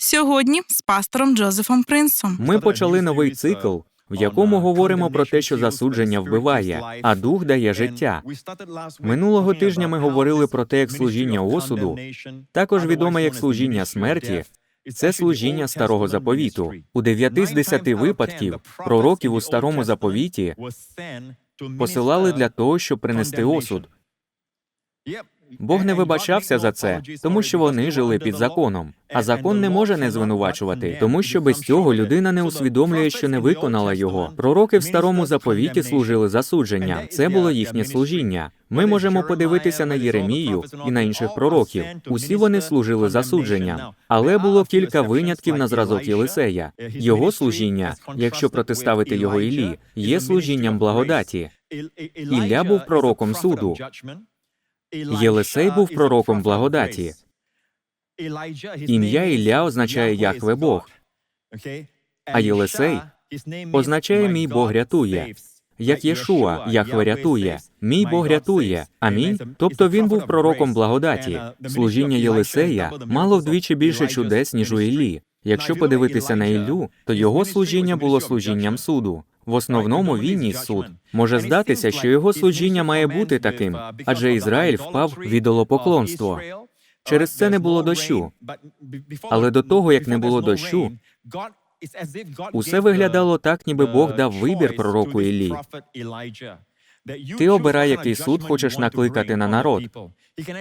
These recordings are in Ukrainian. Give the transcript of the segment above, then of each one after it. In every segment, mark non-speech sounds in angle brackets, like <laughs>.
Сьогодні з пастором Джозефом Принсом. Ми почали новий цикл, в якому говоримо про те, що засудження вбиває, а дух дає життя. Минулого тижня ми говорили про те, як служіння осуду, також відоме як служіння смерті, це служіння старого заповіту. У дев'яти з десяти випадків пророків у старому заповіті посилали для того, щоб принести осуд. Бог не вибачався за це, тому що вони жили під законом. А закон не може не звинувачувати, тому що без цього людина не усвідомлює, що не виконала його. Пророки в старому заповіті служили засудженням. Це було їхнє служіння. Ми можемо подивитися на Єремію і на інших пророків. Усі вони служили засудженням, але було кілька винятків на зразок Єлисея. Його служіння, якщо протиставити його Іллі, є служінням благодаті. Ілля був пророком суду. Єлисей був пророком благодаті. Ім'я Ілля означає Яхве Бог, а Єлисей означає мій Бог рятує. як Єшуа, Яхве рятує. Мій Бог рятує. Амінь. Тобто він був пророком благодаті. Служіння Єлисея мало вдвічі більше чудес, ніж у Іллі. Якщо подивитися на Іллю, то його служіння було служінням суду. В основному він ніс суд. Може здатися, що його служіння має бути таким, адже Ізраїль впав в ідолопоклонство. Через це не було дощу. Але до того, як не було дощу, Усе виглядало так, ніби Бог дав вибір пророку Іллі. Ти обирай, який суд хочеш накликати на народ.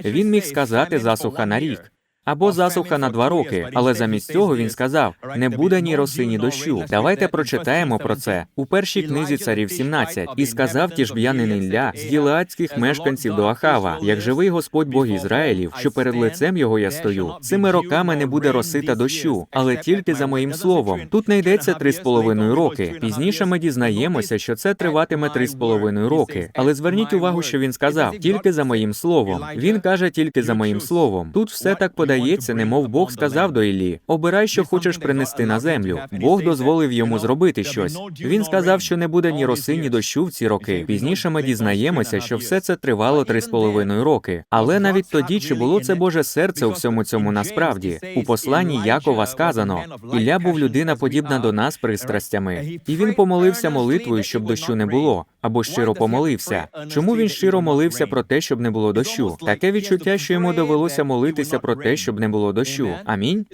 Він міг сказати засуха на рік або засуха на два роки, але замість цього він сказав: не буде ні роси, ні дощу. Давайте прочитаємо про це у першій книзі царів 17. І сказав тішб'янин Ілля з гілеадських мешканців до Ахава, як живий Господь Бог Ізраїлів, що перед лицем його я стою. Цими роками не буде роси та дощу, але тільки за моїм словом. Тут не йдеться три з половиною роки. Пізніше ми дізнаємося, що це триватиме три з половиною роки. Але зверніть увагу, що він сказав тільки за моїм словом. Він каже тільки за моїм словом. Тут все так подається, немов Бог сказав до Іллі: обирай, що хочеш принести на землю. Бог дозволив йому зробити щось. Він сказав, що не буде ні роси, ні дощу в ці роки. Пізніше ми дізнаємося, що все це тривало три з половиною роки. Але навіть тоді, чи було це Боже серце у всьому цьому насправді? У посланні Якова сказано: Ілля був людина подібна до нас пристрастями, і він помолився молитвою, щоб дощу не було, або щиро помолився. Чому він щиро молився про те, щоб не було дощу? Таке відчуття, що йому довелося молитися про те, щоб не було дощу. Амінь.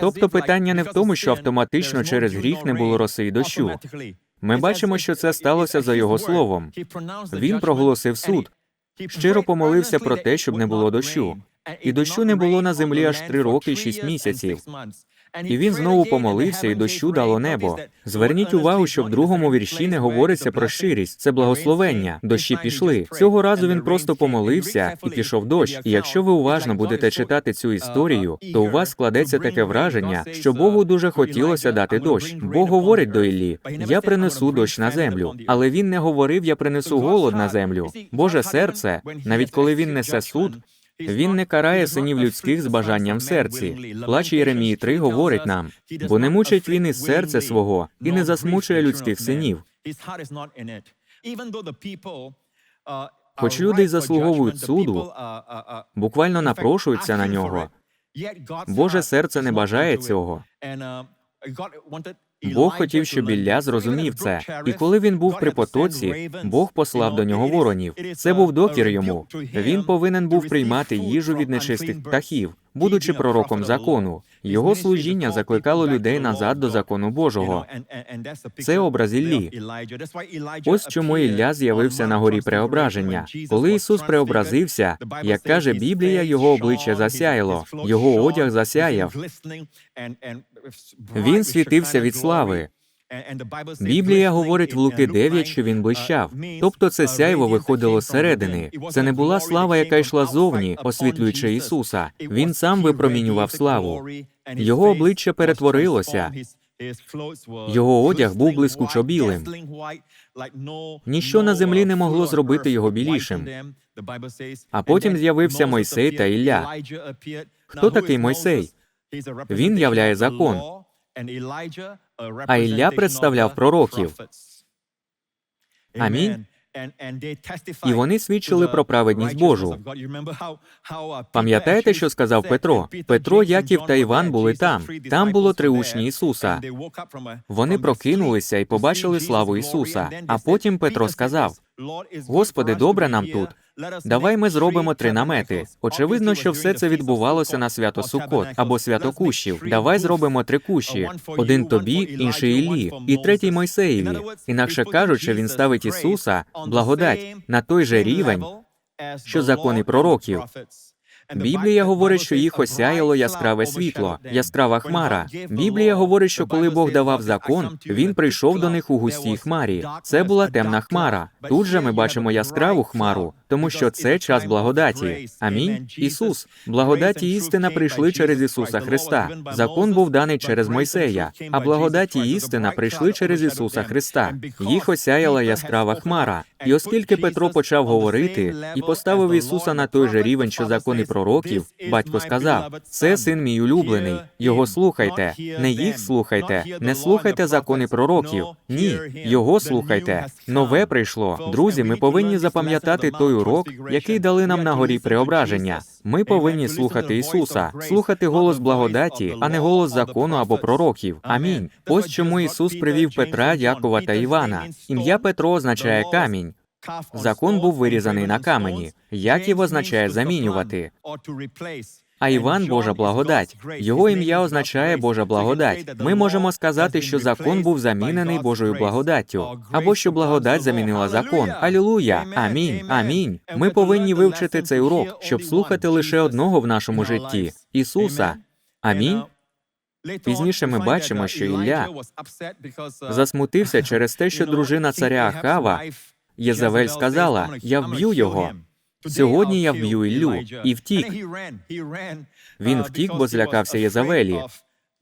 Тобто питання не в тому, що автоматично через гріх не було роси і дощу. Ми бачимо, що це сталося за його словом. Він проголосив суд, щиро помолився про те, щоб не було дощу. І дощу не було на землі аж три роки і шість місяців. І він знову помолився, і дощу дало небо. Зверніть увагу, що в другому вірші не говориться про щирість, це благословення. Дощі пішли. Цього разу він просто помолився і пішов дощ. І якщо ви уважно будете читати цю історію, то у вас складеться таке враження, що Богу дуже хотілося дати дощ. Бог говорить до Іллі: Я принесу дощ на землю. Але він не говорив, я принесу голод на землю. Боже серце, навіть коли він несе суд. Він не карає синів людських з бажанням в серці. Плач Єремії 3 говорить нам, бо не мучить він із серця свого і не засмучує людських синів. Хоч люди й заслуговують суду, Буквально напрошуються на нього. Боже серце не бажає цього. Бог хотів, щоб Ілля зрозумів це. І коли він був при потоці, Бог послав до нього воронів. Це був докір йому. Він повинен був приймати їжу від нечистих птахів, будучи пророком закону. Його служіння закликало людей назад до закону Божого. Це образ Іллі. Ось чому Ілля з'явився на горі преображення. Коли Ісус преобразився, як каже Біблія, його обличчя засяяло, його одяг засяяв. Він світився від слави. Біблія говорить в Луки 9, що він блищав. Тобто це сяйво виходило зсередини. Це не була слава, яка йшла зовні, освітлюючи Ісуса. Він сам випромінював славу. Його обличчя перетворилося. Його одяг був блискучо білим. Ніщо на землі не могло зробити його білішим. А потім з'явився Мойсей та Ілля. Хто такий Мойсей? Він являє закон. А Ілля представляв пророків. Амінь. І вони свідчили про праведність Божу. Пам'ятаєте, що сказав Петро? Петро, Яків та Іван були там. Там було три учні Ісуса. Вони прокинулися і побачили славу Ісуса. А потім Петро сказав: Господи, добре нам тут. Давай ми зробимо три намети. Очевидно, що все це відбувалося на свято Суккот або свято Кущів. Давай зробимо три кущі: один тобі, інший Іллі, і третій Мойсеєві. Інакше кажучи, він ставить Ісуса, благодать, на той же рівень, що закони пророків. Біблія говорить, що їх осяяло яскраве світло, яскрава хмара. Біблія говорить, що коли Бог давав закон, він прийшов до них у густій хмарі. Це була темна хмара. Тут же ми бачимо яскраву хмару, тому що це час благодаті. Амінь. Ісус, благодаті і істина прийшли через Ісуса Христа. Закон був даний через Мойсея, а благодаті і істина прийшли через Ісуса Христа. Їх осяяла яскрава хмара. І оскільки Петро почав говорити і поставив Ісуса на той же рівень, що закони пророків, батько сказав: це син мій улюблений. Його слухайте, не їх слухайте, не слухайте закони пророків. Ні, його слухайте. Нове прийшло. Друзі, ми повинні запам'ятати той урок, який дали нам на горі преображення. Ми повинні слухати Ісуса, слухати голос благодаті, а не голос закону або пророків. Амінь. Ось чому Ісус привів Петра, Якова та Івана. Ім'я Петро означає камінь. Закон був вирізаний на камені. Яків означає замінювати. А Іван Божа благодать. Його ім'я означає Божа благодать. Ми можемо сказати, що закон був замінений Божою благодаттю, або що благодать замінила закон. Алілуя! Амінь. Амінь. Ми повинні вивчити цей урок, щоб слухати лише одного в нашому житті Ісуса. Амінь. Пізніше ми бачимо, що Ілля Засмутився через те, що дружина царя Ахава Єзавель сказала: Я вб'ю його. Сьогодні я вб'ю Іллю і втік. <laughs> Він втік, бо злякався Єзавелі.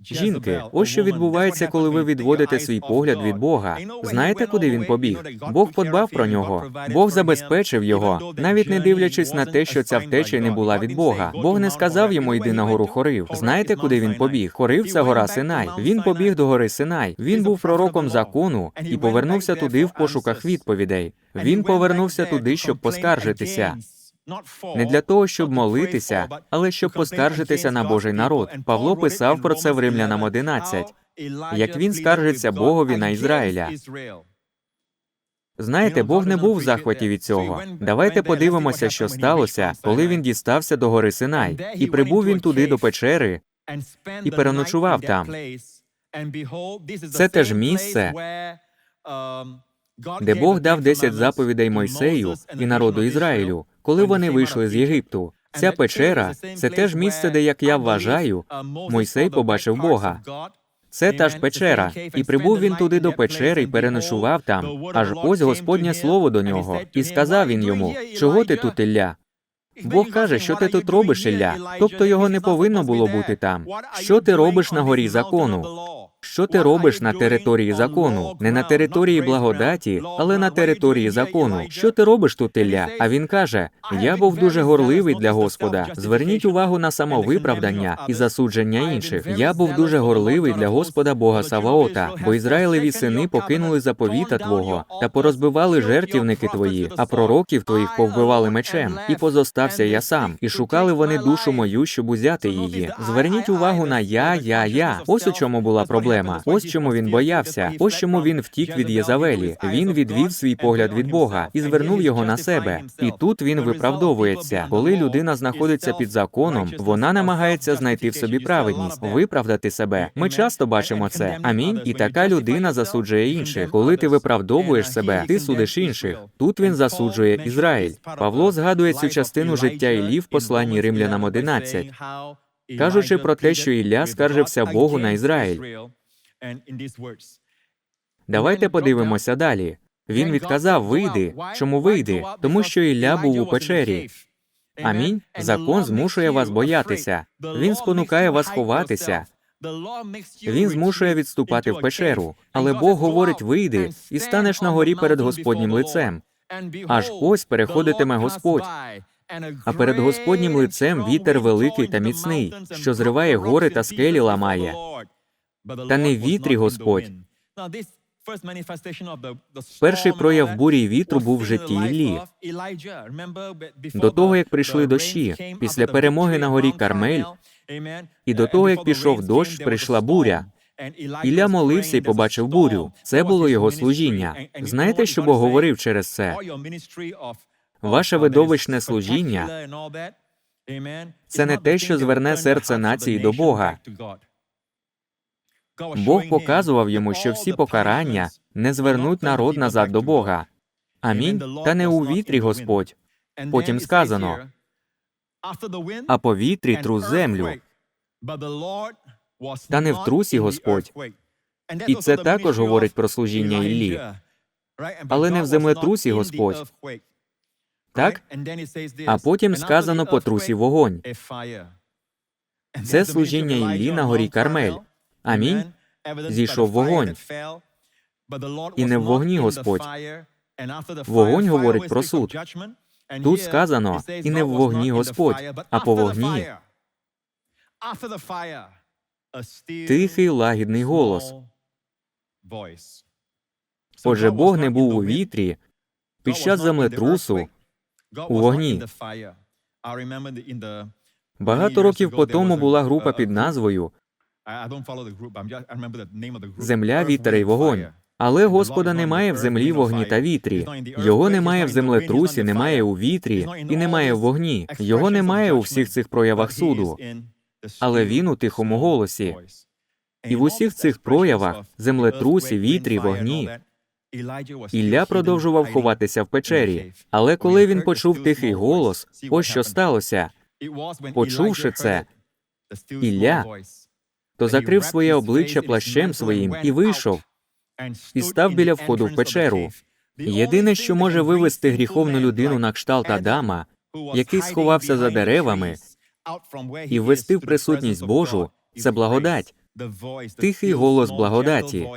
Жінки, ось що відбувається, коли ви відводите свій погляд від Бога. Знаєте, куди він побіг? Бог подбав про нього. Бог забезпечив його, навіть не дивлячись на те, що ця втеча не була від Бога. Бог не сказав йому йди на гору Хорив. Знаєте, куди він побіг? Хорив це гора Синай. Він побіг до гори Синай. Він був пророком закону і повернувся туди в пошуках відповідей. Він повернувся туди, щоб поскаржитися. Не для того, щоб молитися, але щоб поскаржитися на Божий народ. Павло писав про це в Римлянам 11, як він скаржиться Богові на Ізраїля. Знаєте, Бог не був в захваті від цього. Давайте подивимося, що сталося, коли він дістався до гори Синай, і прибув він туди до печери, і переночував там. Це теж місце, де Бог дав 10 заповідей Мойсею і народу Ізраїлю, коли вони вийшли з Єгипту. Ця печера це теж місце, де, як я вважаю, Мойсей побачив Бога. Це та ж печера, і прибув він туди до печери і переночував там. Аж ось Господнє слово до нього, і сказав він йому: Чого ти тут, Ілля? Бог каже, що ти тут робиш, Ілля? Тобто його не повинно було бути там. Що ти робиш на горі закону? Що ти робиш на території закону? Не на території благодаті, але на території закону. Що ти робиш тут, Ілля? А він каже: Я був дуже горливий для Господа. Зверніть увагу на самовиправдання і засудження інших. Я був дуже горливий для Господа Бога Саваота, бо Ізраїлеві сини покинули заповіта Твого та порозбивали жертівники твої, а пророків твоїх повбивали мечем. І позостався я сам, і шукали вони душу мою, щоб узяти її. Зверніть увагу на я, я, я. Ось у чому була проблема. Ось чому він боявся. Ось чому він втік від Єзавелі. Він відвів свій погляд від Бога і звернув його на себе. І тут він виправдовується. Коли людина знаходиться під законом, вона намагається знайти в собі праведність, виправдати себе. Ми часто бачимо це. Амінь. І така людина засуджує інших. Коли ти виправдовуєш себе, ти судиш інших. Тут він засуджує Ізраїль. Павло згадує цю частину життя Іллі в посланні римлянам 11, кажучи про те, що Ілля скаржився Богу на Ізраїль. Давайте подивимося далі. Він відказав: вийди. Чому вийди? Тому що Ілля був у печері. Амінь. Закон змушує вас боятися. Він спонукає вас ховатися. Він змушує відступати в печеру. Але Бог говорить: вийди і станеш на горі перед Господнім лицем. Аж ось переходитиме Господь. А перед Господнім лицем вітер великий та міцний, що зриває гори та скелі ламає. Та не вітрі Господь. Перший прояв бурі й вітру був в житті Іллі. До того, як прийшли дощі, після перемоги на горі Кармель, і до того, як пішов дощ, прийшла буря. Ілля молився і побачив бурю. Це було його служіння. Знаєте, що Бог говорив через це? Ваше видовищне служіння Це не те, що зверне серце нації до Бога. Бог показував йому, що всі покарання не звернуть народ назад до Бога. Амінь. Та не у вітрі Господь, Потім сказано, а по вітрі тру землю. та не в трусі Господь. І це також говорить про служіння Іллі. Але не в землетрусі Господь. Так? А потім сказано по трусі вогонь. Це служіння Іллі на горі Кармель. Амінь. Зійшов вогонь. І не в вогні Господь. Вогонь говорить про суд. Тут сказано, і не в вогні Господь, а по вогні. Тихий лагідний голос. Отже, Бог не був у вітрі під час землетрусу у вогні. Багато років по тому була група під назвою Земля, вітер і вогонь. Але Господа немає в землі, вогні та вітрі. Його немає в землетрусі, немає у вітрі і немає в вогні. Його немає у всіх цих проявах суду. Але він у тихому голосі. І в усіх цих проявах землетрусі, вітрі, вогні. Ілля продовжував ховатися в печері. Але коли він почув тихий голос, ось що сталося, Почувши це, Ілля то закрив своє обличчя плащем своїм і вийшов, і став біля входу в печеру. Єдине, що може вивести гріховну людину на кшталт Адама, який сховався за деревами, і ввести в присутність Божу, це благодать. тихий голос благодаті.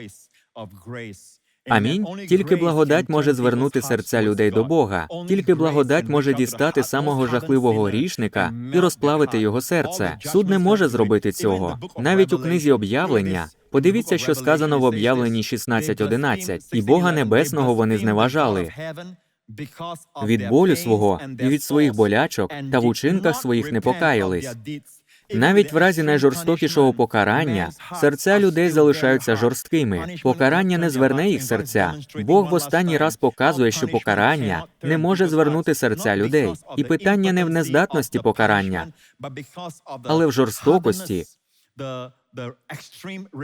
Амінь. Тільки благодать може звернути серця людей до Бога. Тільки благодать може дістати самого жахливого грішника і розплавити його серце. Суд не може зробити цього. Навіть у книзі об'явлення. Подивіться, що сказано в об'явленні 16.11. і Бога Небесного вони зневажали від болю свого і від своїх болячок та в учинках своїх не покаялись. Навіть в разі найжорстокішого покарання серця людей залишаються жорсткими. Покарання не зверне їх серця. Бог в останній раз показує, що покарання не може звернути серця людей. І питання не в нездатності покарання, але в жорстокості,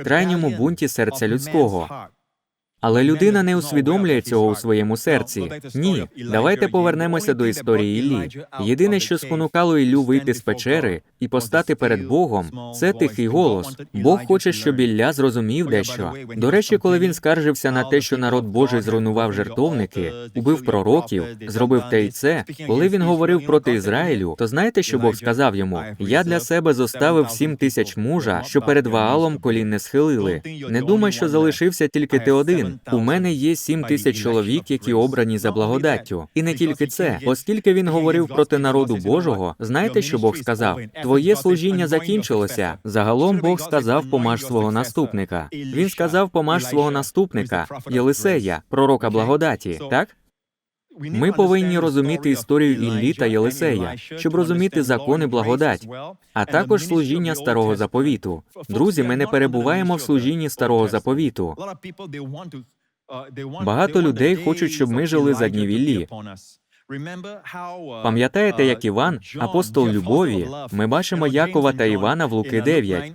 крайньому бунті серця людського. Але людина не усвідомлює цього у своєму серці. Ні, давайте повернемося до історії Іллі. Єдине, що спонукало Іллю вийти з печери і постати перед Богом, це тихий голос. Бог хоче, щоб Ілля зрозумів дещо. До речі, коли він скаржився на те, що народ Божий зруйнував жертовники, убив пророків, зробив те й це. Коли він говорив проти Ізраїлю, то знаєте, що Бог сказав йому? Я для себе зоставив сім тисяч мужа, що перед Ваалом колін не схилили. Не думай, що залишився тільки ти один. У мене є сім тисяч чоловік, які обрані за благодаттю. І не тільки це, оскільки він говорив проти народу Божого, знаєте, що Бог сказав? Твоє служіння закінчилося. Загалом Бог сказав, помаж свого наступника. Він сказав, помаж свого наступника Єлисея, пророка благодаті. Так? Ми повинні розуміти історію Іллі та Єлисея, щоб розуміти закони благодать, а також служіння старого заповіту. Друзі, ми не перебуваємо в служінні старого заповіту. Багато людей хочуть, щоб ми жили за днів Іллі. Пам'ятаєте, як Іван, апостол любові, ми бачимо Якова та Івана в Луки 9.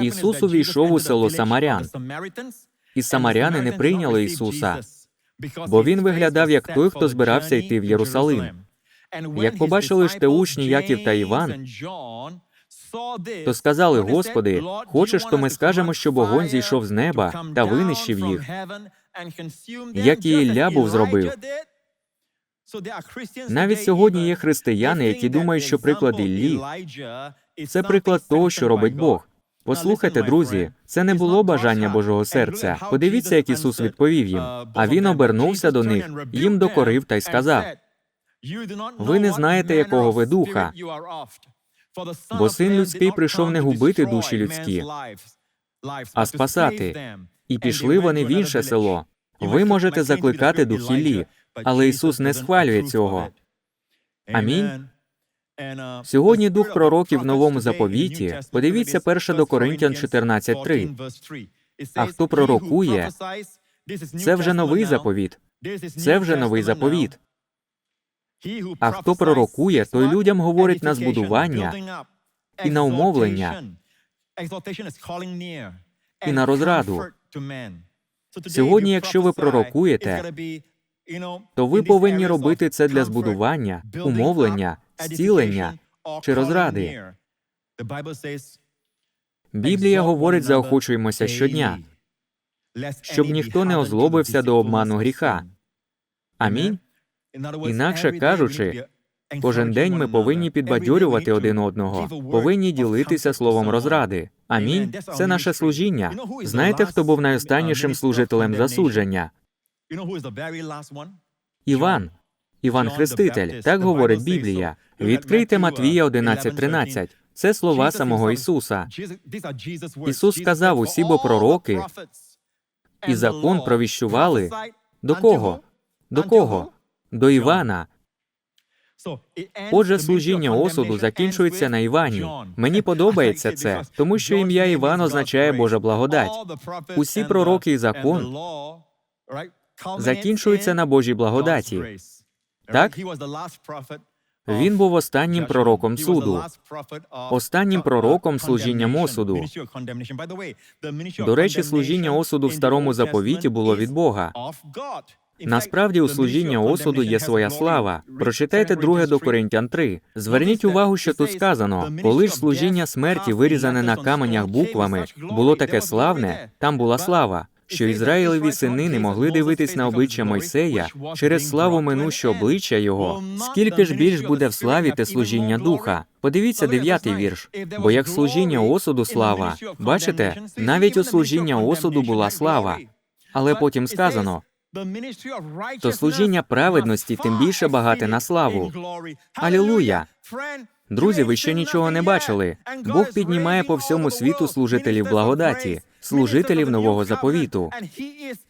Ісус увійшов у село Самарян. І самаряни не прийняли Ісуса, бо він виглядав як той, хто збирався йти в Єрусалим. Як побачили ж те учні Яків та Іван, То сказали, Господи, хочеш, то ми скажемо, що вогонь зійшов з неба та винищив їх, як і Ілля був зробив. Навіть сьогодні є християни, які думають, що приклад Іллі це приклад того, що робить Бог. Послухайте, друзі, це не було бажання Божого серця. Подивіться, як Ісус відповів їм. А він обернувся до них, їм докорив та й сказав: Ви не знаєте, якого ви духа, бо син людський прийшов не губити душі людські, а спасати. І пішли вони в інше село. Ви можете закликати духи Лі, але Ісус не схвалює цього. Амінь. Сьогодні дух пророків в новому заповіті. Подивіться 1 до Коринтян 14.3. А хто пророкує, Це вже новий заповіт. Це вже новий заповіт. А хто пророкує, той людям говорить на збудування і на умовлення, і на розраду. Сьогодні, якщо ви пророкуєте, То ви повинні робити це для збудування, умовлення, зцілення чи розради. Біблія говорить, заохочуємося щодня, щоб ніхто не озлобився до обману гріха. Амінь. Інакше кажучи, кожен день ми повинні підбадьорювати один одного, повинні ділитися словом розради. Амінь. Це наше служіння. Знаєте, хто був найостаннішим служителем засудження? Іван. Іван Хреститель, так говорить Біблія. Відкрийте Матвія 11.13. Це слова самого Ісуса. Ісус сказав, усі бо <laughs> пророки І закон провіщували. До кого? До кого? До Івана. Отже, служіння осуду закінчується на Івані. Мені подобається це, тому що ім'я Іван означає Божа благодать. Усі пророки і закон закінчуються на Божій благодаті. Так? Він був останнім пророком суду, останнім пророком служінням осуду. До речі, служіння осуду в старому заповіті було від Бога. Насправді у служіння осуду є своя слава. Прочитайте 2 до Коринтян 3. Зверніть увагу, що тут сказано: коли ж служіння смерті, вирізане на каменях буквами, було таке славне, там була слава. Що Ізраїлеві сини не могли дивитись на обличчя Мойсея через славу минуще обличчя його. Скільки ж більш буде в славі те служіння духа? Подивіться дев'ятий вірш. Бо як служіння осуду слава, бачите, навіть у служіння осуду була слава. Але потім сказано: то служіння праведності тим більше багате на славу. Алілуя! Друзі, ви ще нічого не бачили. Бог піднімає по всьому світу служителів благодаті, служителів нового заповіту.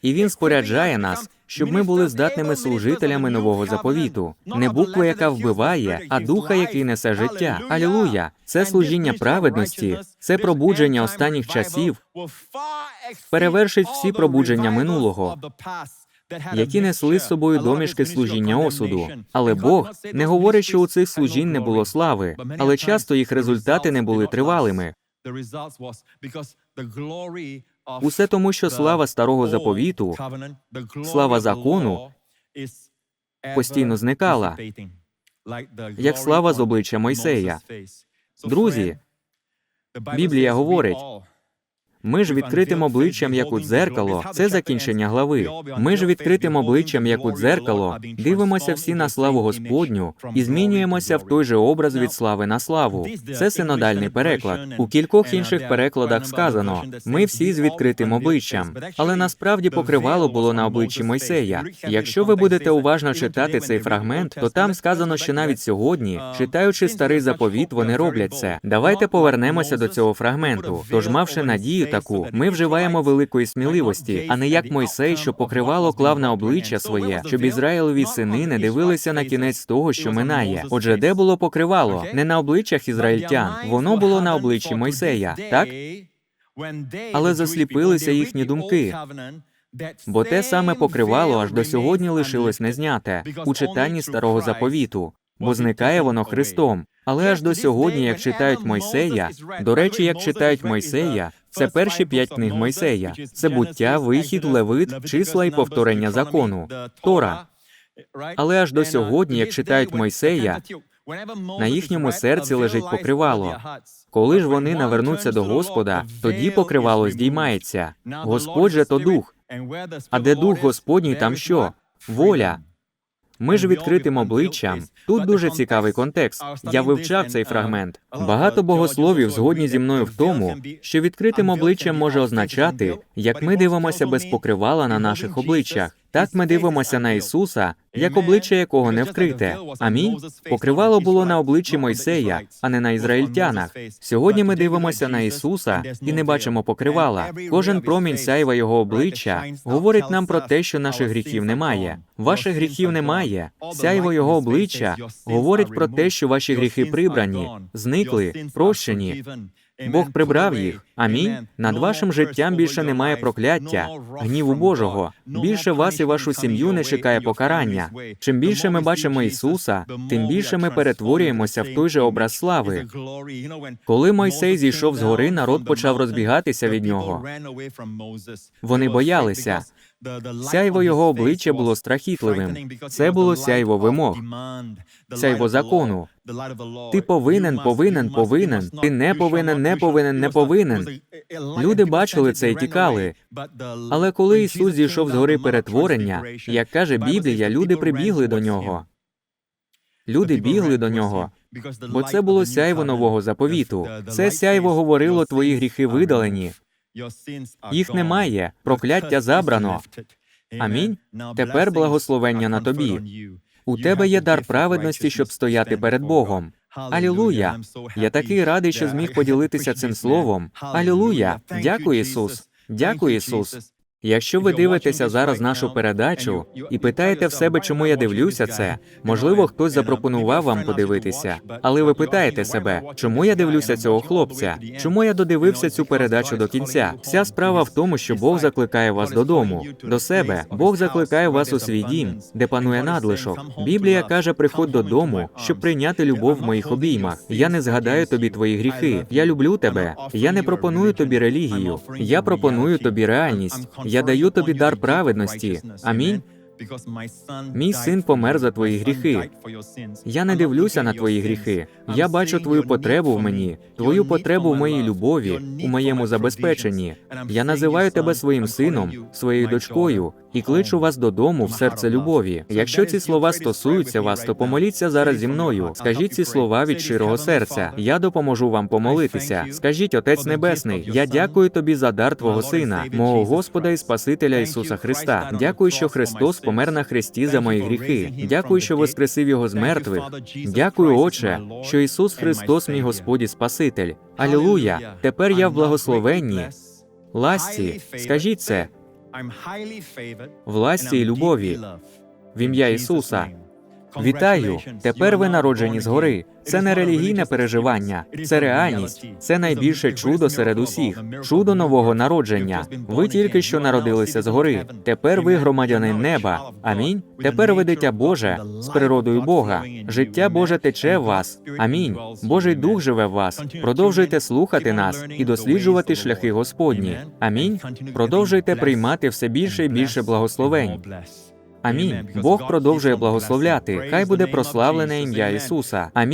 І він споряджає нас, щоб ми були здатними служителями нового заповіту, не букви, яка вбиває, а духа, який несе життя. Алілуя! Це служіння праведності, це пробудження останніх часів, перевершить всі пробудження минулого, які несли з собою домішки служіння осуду. Але Бог не говорить, що у цих служінь не було слави, але часто їх результати не були тривалими. Усе тому, що слава старого заповіту, слава закону постійно зникала, як слава з обличчя Мойсея. Друзі, Біблія говорить, ми ж відкритим обличчям, як у дзеркало, це закінчення глави. Ми ж відкритим обличчям, як у дзеркало, дивимося всі на славу Господню і змінюємося в той же образ від слави на славу. Це синодальний переклад. У кількох інших перекладах сказано: ми всі з відкритим обличчям, але насправді покривало було на обличчі Мойсея. Якщо ви будете уважно читати цей фрагмент, то там сказано, що навіть сьогодні, читаючи старий заповіт, вони роблять це. Давайте повернемося до цього фрагменту. Тож, мавши надію таку, ми вживаємо великої сміливості, а не як Мойсей, що покривало клав на обличчя своє, щоб Ізраїлові сини не дивилися на кінець того, що минає. Отже, де було покривало? Не на обличчях ізраїльтян, воно було на обличчі Мойсея, так? Але засліпилися їхні думки. Бо те саме покривало аж до сьогодні лишилось незняте у читанні старого заповіту, бо зникає воно Христом. Але аж до сьогодні, як читають Мойсея, до речі, як читають Мойсея, це перші п'ять книг Мойсея, це буття, вихід, левит, числа і повторення закону, Тора. Але аж до сьогодні, як читають Мойсея, на їхньому серці лежить покривало. Коли ж вони навернуться до Господа, тоді покривало здіймається. Господь же то дух. А де дух Господній, там що? Воля. Ми ж відкритим обличчям. Тут дуже цікавий контекст. Я вивчав цей фрагмент. Багато богословів згодні зі мною в тому, що відкритим обличчям може означати, як ми дивимося без покривала на наших обличчях. Так ми дивимося на Ісуса, як обличчя якого не вкрите. Амінь. Покривало було на обличчі Мойсея, а не на ізраїльтянах. Сьогодні ми дивимося на Ісуса і не бачимо покривала. Кожен промінь сяйва його обличчя говорить нам про те, що наших гріхів немає. Ваших гріхів немає. Сяйво його обличчя говорить про те, що ваші гріхи прибрані, зникли, прощені. Бог прибрав їх. Амінь. Над вашим життям більше немає прокляття, гніву Божого. Більше вас і вашу сім'ю не чекає покарання. Чим більше ми бачимо Ісуса, тим більше ми перетворюємося в той же образ слави. Коли Мойсей зійшов з гори, народ почав розбігатися від нього. Вони боялися. Сяйво його обличчя було страхітливим. Це було сяйво вимог, сяйво закону. Ти повинен, повинен, повинен. Ти не повинен, не повинен, не повинен. Люди бачили це і тікали. Але коли Ісус зійшов з гори перетворення, як каже Біблія, люди прибігли до нього. Люди бігли до нього, бо це було сяйво нового заповіту. Це сяйво говорило твої гріхи видалені. Їх немає, прокляття забрано. Амінь. Тепер благословення на тобі. У тебе є дар праведності, щоб стояти перед Богом. Алілуя! Я такий радий, що зміг <laughs> поділитися цим <laughs> словом. Алілуя! Дякую, Ісус. Дякую, Ісус. Якщо ви дивитеся зараз нашу передачу і питаєте в себе, чому я дивлюся це, можливо, хтось запропонував вам подивитися, але ви питаєте себе, чому я дивлюся цього хлопця? Чому я додивився цю передачу до кінця? Вся справа в тому, що Бог закликає вас додому, до себе. Бог закликає вас у свій дім, де панує надлишок. Біблія каже: приходь додому, щоб прийняти любов в моїх обіймах. Я не згадаю тобі твої гріхи. Я люблю тебе. Я не пропоную тобі релігію. Я пропоную тобі реальність. Я даю тобі дар праведності. Амінь. Мій син помер за твої гріхи. Я не дивлюся на твої гріхи. Я бачу твою потребу в мені, твою потребу в моїй любові, у моєму забезпеченні. Я називаю тебе своїм сином, своєю дочкою і кличу вас додому в серце любові. Якщо ці слова стосуються вас, то помоліться зараз зі мною. Скажіть ці слова від щирого серця. Я допоможу вам помолитися. Скажіть, Отець Небесний, я дякую тобі за дар Твого Сина, мого Господа і Спасителя Ісуса Христа. Дякую, що Христос помер на хресті за мої гріхи. Дякую, що воскресив його з мертвих. Дякую, Отче, що Ісус Христос, мій Господь і Спаситель. Алілуя! Тепер я в благословенні. Ласті, скажіть це в ласті і любові. В ім'я Ісуса. Вітаю! Тепер ви народжені згори. Це не релігійне переживання, це реальність. Це найбільше чудо серед усіх. Чудо нового народження. Ви тільки що народилися згори. Тепер ви громадянин неба. Амінь. Тепер ви дитя Боже з природою Бога. Життя Боже тече в вас. Амінь. Божий дух живе в вас. Продовжуйте слухати нас і досліджувати шляхи Господні. Амінь. Продовжуйте приймати все більше і більше благословень. Амінь. Бог продовжує благословляти. Хай буде прославлене ім'я Ісуса. Амінь.